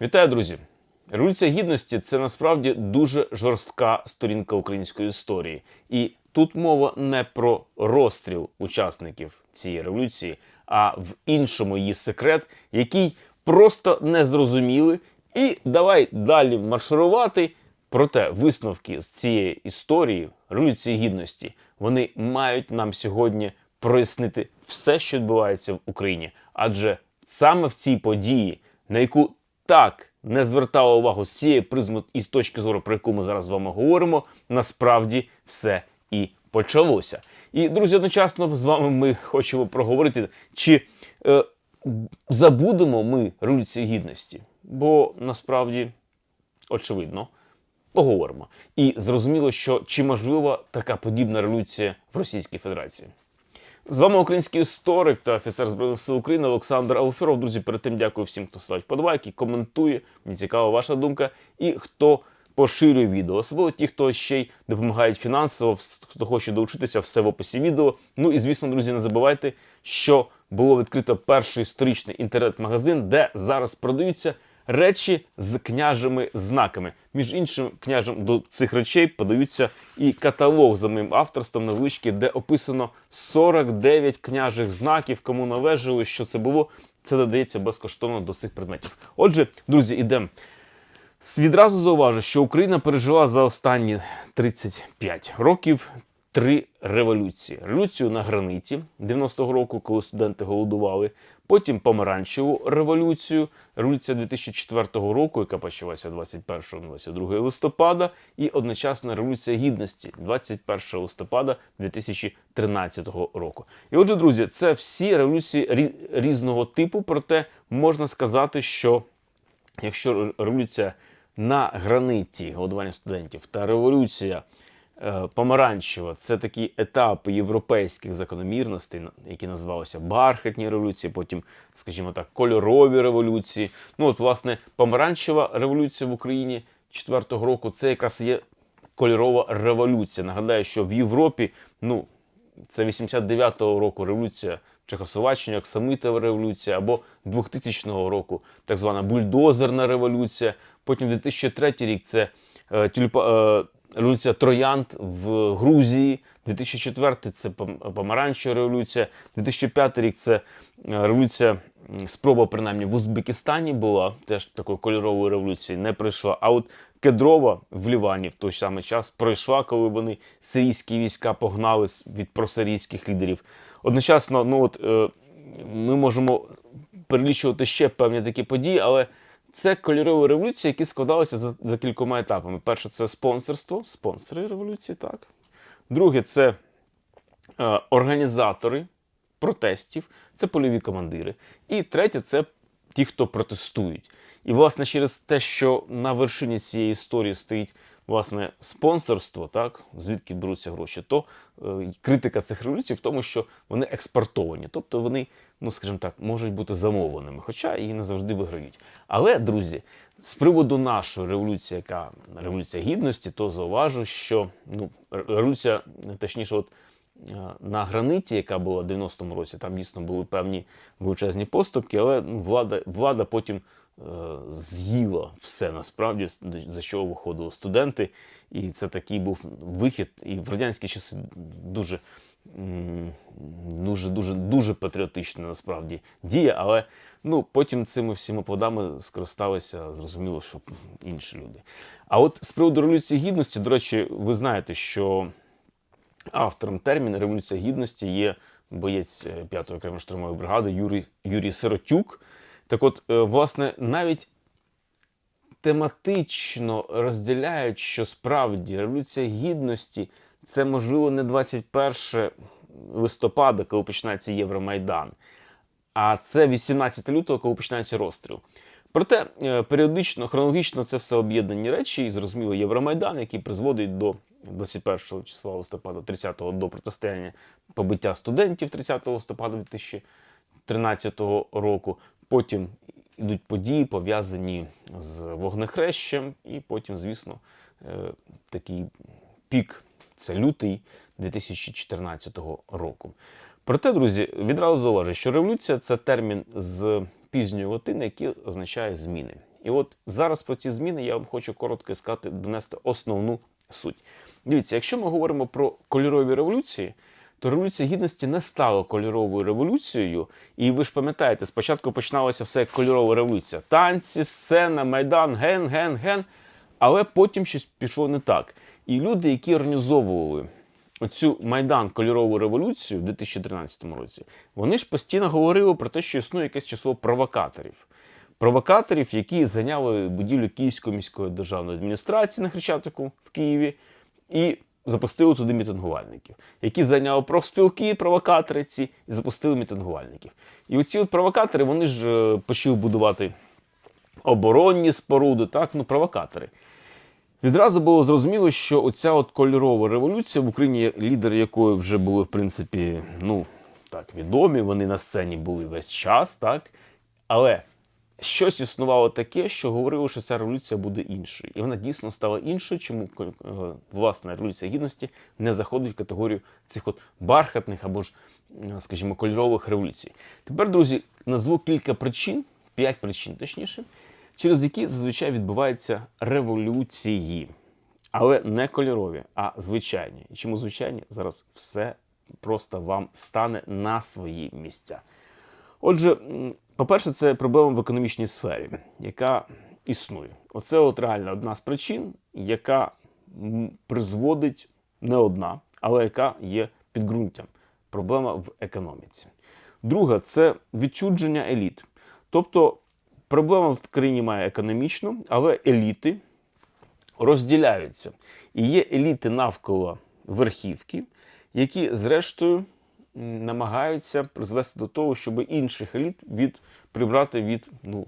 Вітаю, друзі! Революція гідності це насправді дуже жорстка сторінка української історії. І тут мова не про розстріл учасників цієї революції, а в іншому її секрет, який просто не зрозуміли. І давай далі марширувати. Проте висновки з цієї історії революції гідності вони мають нам сьогодні прояснити все, що відбувається в Україні. Адже саме в цій події, на яку так не звертала увагу з цієї призми і з точки зору, про яку ми зараз з вами говоримо, насправді все і почалося. І друзі, одночасно з вами ми хочемо проговорити, чи е, забудемо ми революцію гідності, бо насправді очевидно. Поговоримо. І зрозуміло, що чи можлива така подібна революція в Російській Федерації. З вами український історик та офіцер Збройних сил України Олександр Алферов. Друзі, перед тим дякую всім, хто ставить вподобайки, коментує. Мені цікава ваша думка. І хто поширює відео, особливо ті, хто ще й допомагають фінансово, хто хоче долучитися, все в описі відео. Ну і звісно, друзі, не забувайте, що було відкрито перший історичний інтернет-магазин, де зараз продаються речі з княжими знаками. Між іншим, княжем до цих речей подаються і каталог за моїм авторством невеличкий, де описано 49 княжих знаків. Кому належало, що це було, це додається безкоштовно до цих предметів. Отже, друзі, ідемо. Відразу зауважу, що Україна пережила за останні 35 років три революції: революцію на граниті 90-го року, коли студенти голодували. Потім помаранчеву революцію, революція 2004 року, яка почалася 21-22 листопада, і одночасна революція гідності 21 листопада 2013 року. І отже, друзі, це всі революції різного типу. Проте можна сказати, що якщо революція на граниті голодування студентів та революція е, помаранчева це такі етапи європейських закономірностей, які називалися бархатні революції, потім, скажімо так, кольорові революції. Ну, от, власне, помаранчева революція в Україні 4-го року це якраз є кольорова революція. Нагадаю, що в Європі, ну, це 89-го року революція в Чехословаччині, Оксамитова революція, або 2000 року так звана бульдозерна революція. Потім 2003 рік це е, тюльпа, е, революція Троянд в Грузії. 2004 це пом- помаранчева революція. 2005 рік це е, революція, спроба принаймні в Узбекистані була теж такої кольорової революції, не пройшла. А от Кедрова в Лівані в той самий час пройшла, коли вони сирійські війська погнали від просирійських лідерів. Одночасно, ну от е, ми можемо перелічувати ще певні такі події, але це кольорові революції, які складалися за, за кількома етапами. Перше, це спонсорство, спонсори революції, так. Друге, це е, організатори протестів, це польові командири. І третє це ті, хто протестують. І, власне, через те, що на вершині цієї історії стоїть власне спонсорство, так, звідки беруться гроші, то е, критика цих революцій в тому, що вони експортовані, тобто вони, ну скажімо так, можуть бути замовленими, хоча і не завжди виграють. Але, друзі, з приводу нашої революції, яка революція гідності, то зауважу, що ну, революція, точніше, от на граниті, яка була в 90-му році, там дійсно були певні величезні поступки, але влада, влада потім е, з'їла все насправді, за що виходили студенти. І це такий був вихід. І в радянські часи дуже, дуже, дуже, дуже патріотична насправді дія, але ну, потім цими всіма плодами скористалися, зрозуміло, що інші люди. А от з приводу революції гідності, до речі, ви знаєте, що автором терміну Революція Гідності є боєць 5-ї окремої штурмової бригади Юрій, Юрій Сиротюк. Так от, е, власне, навіть тематично розділяють, що справді Революція Гідності це, можливо, не 21 листопада, коли починається Євромайдан, а це 18 лютого, коли починається розстріл. Проте е, періодично, хронологічно це все об'єднані речі, і зрозуміло Євромайдан, який призводить до 21 числа листопада, 30-го до протистояння побиття студентів 30 листопада 2013 року. Потім йдуть події, пов'язані з вогнехрещем, і потім, звісно, е, такий пік це лютий 2014 року. Проте, друзі, відразу зауважу, що революція це термін з пізньої латини, який означає зміни. І от зараз про ці зміни я вам хочу коротко сказати, донести основну суть. Дивіться, якщо ми говоримо про кольорові революції, то революція гідності не стала кольоровою революцією. І ви ж пам'ятаєте, спочатку починалося все як кольорова революція: танці, сцена, майдан, ген, ген, ген. Але потім щось пішло не так. І люди, які організовували оцю майдан кольорову революцію в 2013 році, вони ж постійно говорили про те, що існує якесь число провокаторів. Провокаторів, які зайняли будівлю Київської міської державної адміністрації на Хрещатику в Києві, і запустили туди мітингувальників, які зайняли профспілки, провокатори ці, і запустили мітингувальників. І оці от провокатори вони ж е, почали будувати оборонні споруди, так, ну, провокатори. Відразу було зрозуміло, що оця от кольорова революція в Україні, лідери якої вже були, в принципі, ну так, відомі, вони на сцені були весь час, так. Але щось існувало таке, що говорило, що ця революція буде іншою. І вона дійсно стала іншою, чому е, власна революція гідності не заходить в категорію цих от бархатних або ж, е, скажімо, кольорових революцій. Тепер, друзі, назву кілька причин, п'ять причин точніше, через які зазвичай відбуваються революції. Але не кольорові, а звичайні. І чому звичайні? Зараз все просто вам стане на свої місця. Отже, по-перше, це проблема в економічній сфері, яка існує. Оце от реально одна з причин, яка призводить не одна, але яка є підґрунтям. Проблема в економіці. Друга це відчудження еліт. Тобто проблема в країні має економічну, але еліти розділяються. І є еліти навколо верхівки, які, зрештою, намагаються призвести до того, щоб інших еліт від, прибрати від ну,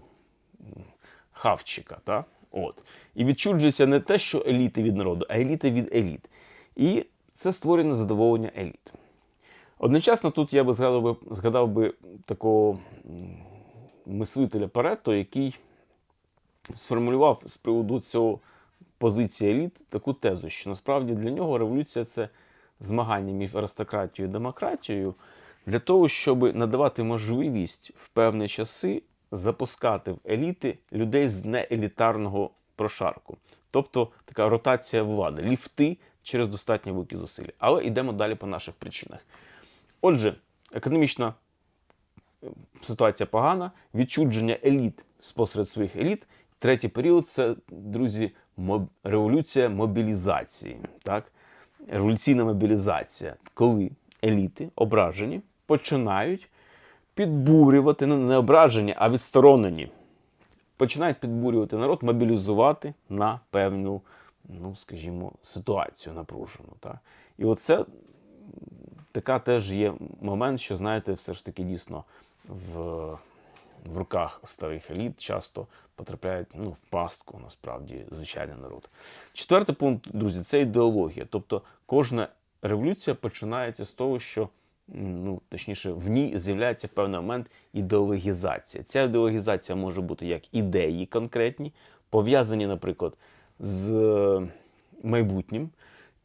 хавчика. Та? От. І відчуджується не те, що еліти від народу, а еліти від еліт. І це створює незадоволення еліт. Одночасно тут я би згадав би, згадав би такого мислителя Парето, який сформулював з приводу цього позиції еліт таку тезу, що насправді для нього революція це змагання між аристократією і демократією для того, щоб надавати можливість в певні часи запускати в еліти людей з неелітарного прошарку. Тобто така ротація влади, ліфти через достатньо великі зусилля. Але йдемо далі по наших причинах. Отже, економічна е, ситуація погана, відчудження еліт спосеред своїх еліт. Третій період це, друзі, моб- революція мобілізації. Так? Революційна мобілізація, коли еліти ображені починають підбурювати, ну не ображені, а відсторонені. Починають підбурювати народ, мобілізувати на певну, ну скажімо, ситуацію напружену. Так? І оце така теж є момент, що, знаєте, все ж таки дійсно в, в руках старих еліт часто потрапляють ну, в пастку, насправді, звичайний народ. Четвертий пункт, друзі, це ідеологія. Тобто кожна революція починається з того, що ну, точніше, в ній з'являється в певний момент ідеологізація. Ця ідеологізація може бути як ідеї конкретні, пов'язані, наприклад, з е, майбутнім.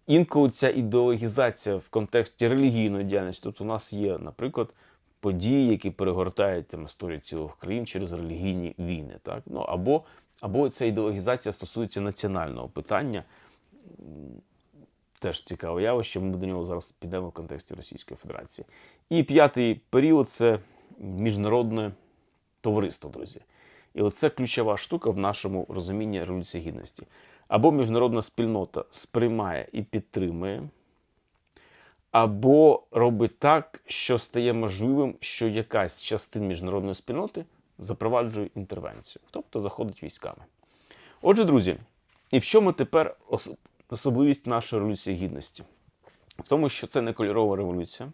Інколи ця ідеологізація в контексті релігійної діяльності. Тобто у нас є, наприклад, події, які перегортають там, історію цілих країн через релігійні війни. Так? Ну, або, або ця ідеологізація стосується національного питання. Теж цікаве явище, ми до нього зараз підемо в контексті Російської Федерації. І п'ятий період це міжнародне товариство, друзі. І оце ключова штука в нашому розумінні революції гідності. Або міжнародна спільнота сприймає і підтримує, або робить так, що стає можливим, що якась з частин міжнародної спільноти запроваджує інтервенцію, тобто заходить військами. Отже, друзі, і в чому тепер особливість нашої революції гідності? В тому, що це не кольорова революція,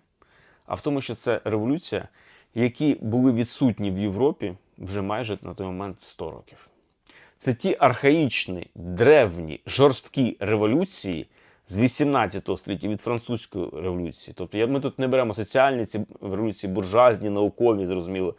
а в тому, що це революція, які були відсутні в Європі вже майже на той момент 100 років. Це ті архаїчні, древні, жорсткі революції з 18 століття від французької революції. Тобто ми тут не беремо соціальні ці революції, буржуазні, наукові, зрозуміло,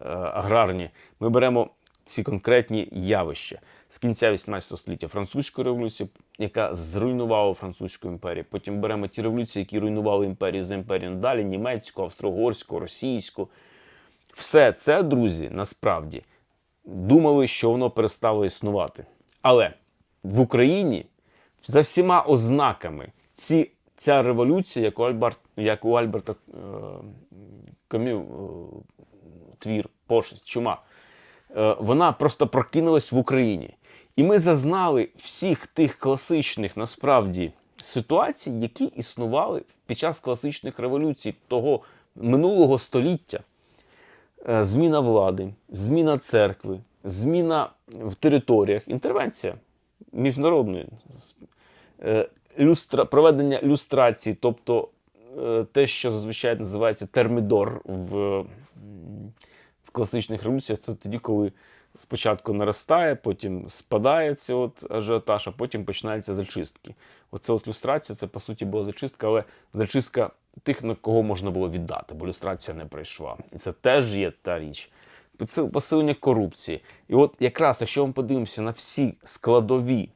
е, аграрні. Ми беремо ці конкретні явища з кінця 18 століття французької революції, яка зруйнувала французьку імперію. Потім беремо ті революції, які руйнували імперію за імперію далі, німецьку, австро-угорську, російську. Все це, друзі, насправді думали, що воно перестало існувати. Але в Україні за всіма ознаками ці, ця революція, як у, Альберт, як у Альберта е, Камю, е, твір, пошесть, чума, е, вона просто прокинулась в Україні. І ми зазнали всіх тих класичних насправді ситуацій, які існували під час класичних революцій того минулого століття. Е, Зміна влади, зміна церкви, зміна в територіях, інтервенція міжнародної, е, люстра, проведення люстрації, тобто е, те, що зазвичай називається термідор в, в класичних революціях, це тоді, коли спочатку наростає, потім спадає цей от ажіотаж, а потім починаються зачистки. Оце от люстрація, це по суті була зачистка, але зачистка тих, на кого можна було віддати, бо люстрація не пройшла. І це теж є та річ. Посил- Посилення корупції. І от якраз, якщо ми подивимося на всі складові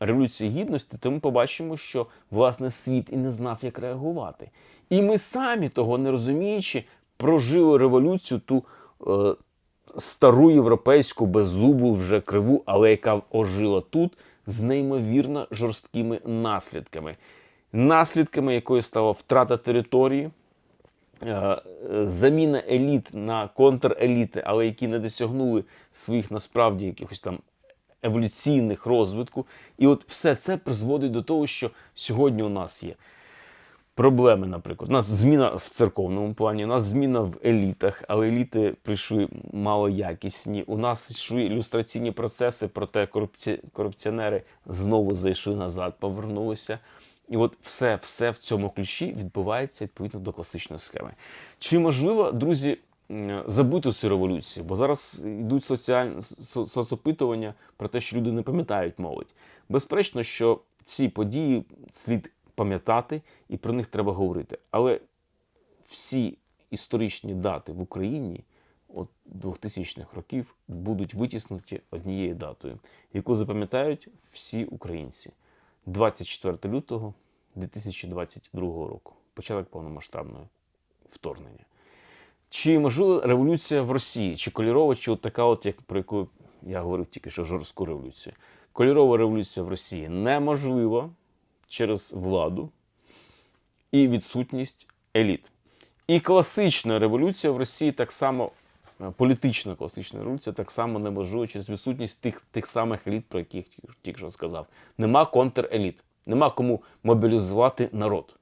Революції Гідності, то ми побачимо, що власне світ і не знав, як реагувати. І ми самі того не розуміючи, прожили революцію ту е, стару європейську беззубу вже криву, але яка ожила тут з неймовірно жорсткими наслідками. Наслідками якої стала втрата території, заміна еліт на контреліти, але які не досягнули своїх насправді якихось там еволюційних розвитку. І от все це призводить до того, що сьогодні у нас є проблеми, наприклад. У нас зміна в церковному плані, у нас зміна в елітах, але еліти прийшли малоякісні. У нас йшли ілюстраційні процеси, проте корупці... корупціонери знову зайшли назад, повернулися. І от все, все в цьому ключі відбувається відповідно до класичної схеми. Чи можливо, друзі, забути цю революцію? Бо зараз йдуть соціальні со- соцопитування про те, що люди не пам'ятають молодь. Безперечно, що ці події слід пам'ятати і про них треба говорити. Але всі історичні дати в Україні от 2000-х років будуть витіснуті однією датою, яку запам'ятають всі українці. 24 лютого 2022 року. Початок повномасштабного вторгнення. Чи можливо революція в Росії, чи кольорова, чи от така, от, як про яку я говорив тільки що жорстку революцію. Кольорова революція в Росії неможлива через владу і відсутність еліт. І класична революція в Росії так само, політична класична революція так само не неможлива через відсутність тих, тих самих еліт, про яких тільки- що сказав. Нема контреліт, нема кому мобілізувати народ.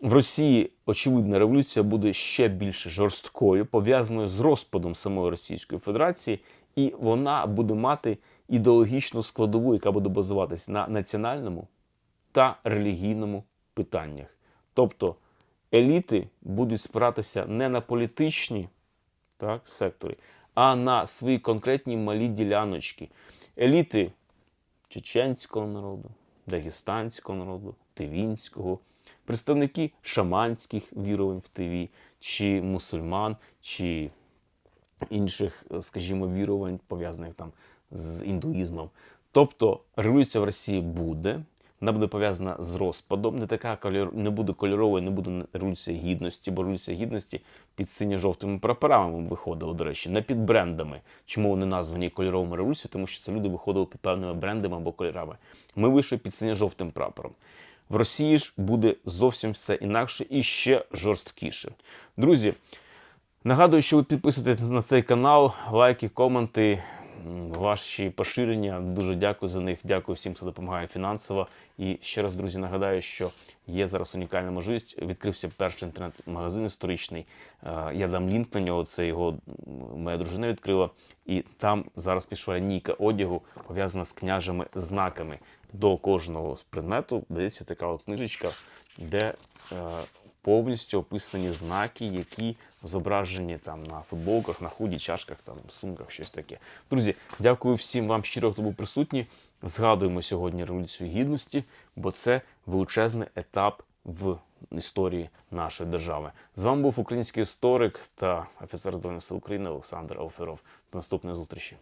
В Росії очевидна революція буде ще більш жорсткою, пов'язаною з розпадом самої Російської Федерації, і вона буде мати ідеологічну складову, яка буде базуватися на національному та релігійному питаннях. Тобто еліти будуть спиратися не на політичні так, сектори, а на свої конкретні малі діляночки. Еліти чеченського народу, дагестанського народу, тивінського, представники шаманських вірувань в Тиві, чи мусульман, чи інших, скажімо, вірувань, пов'язаних там з індуїзмом. Тобто революція в Росії буде, вона буде пов'язана з розпадом, не така кольор, не буде кольоровою, не буде революція гідності, бо революція гідності під синьо-жовтими прапорами виходила, до речі, не під брендами. Чому вони названі кольоровими революцією? Тому що це люди виходили під певними брендами або кольорами. Ми вийшли під синьо-жовтим прапором. В Росії ж буде зовсім все інакше і ще жорсткіше. Друзі, Нагадую, що ви підписуєтесь на цей канал, лайки, коменти, ваші поширення. Дуже дякую за них. Дякую всім, хто допомагає фінансово. І ще раз, друзі, нагадаю, що є зараз унікальна можливість. Відкрився перший інтернет-магазин історичний. Е, Я дам лінк на нього. Це його моя дружина відкрила. І там зараз пішла лінійка одягу, пов'язана з княжими знаками. До кожного з предмету дається така от книжечка, де е, повністю описані знаки, які зображені там на футболках, на худі, чашках, там, сумках, щось таке. Друзі, дякую всім вам щиро, хто був присутній. Згадуємо сьогодні Революцію Гідності, бо це величезний етап в історії нашої держави. З вами був український історик та офіцер Збройних сил України Олександр Алферов. До наступної зустрічі.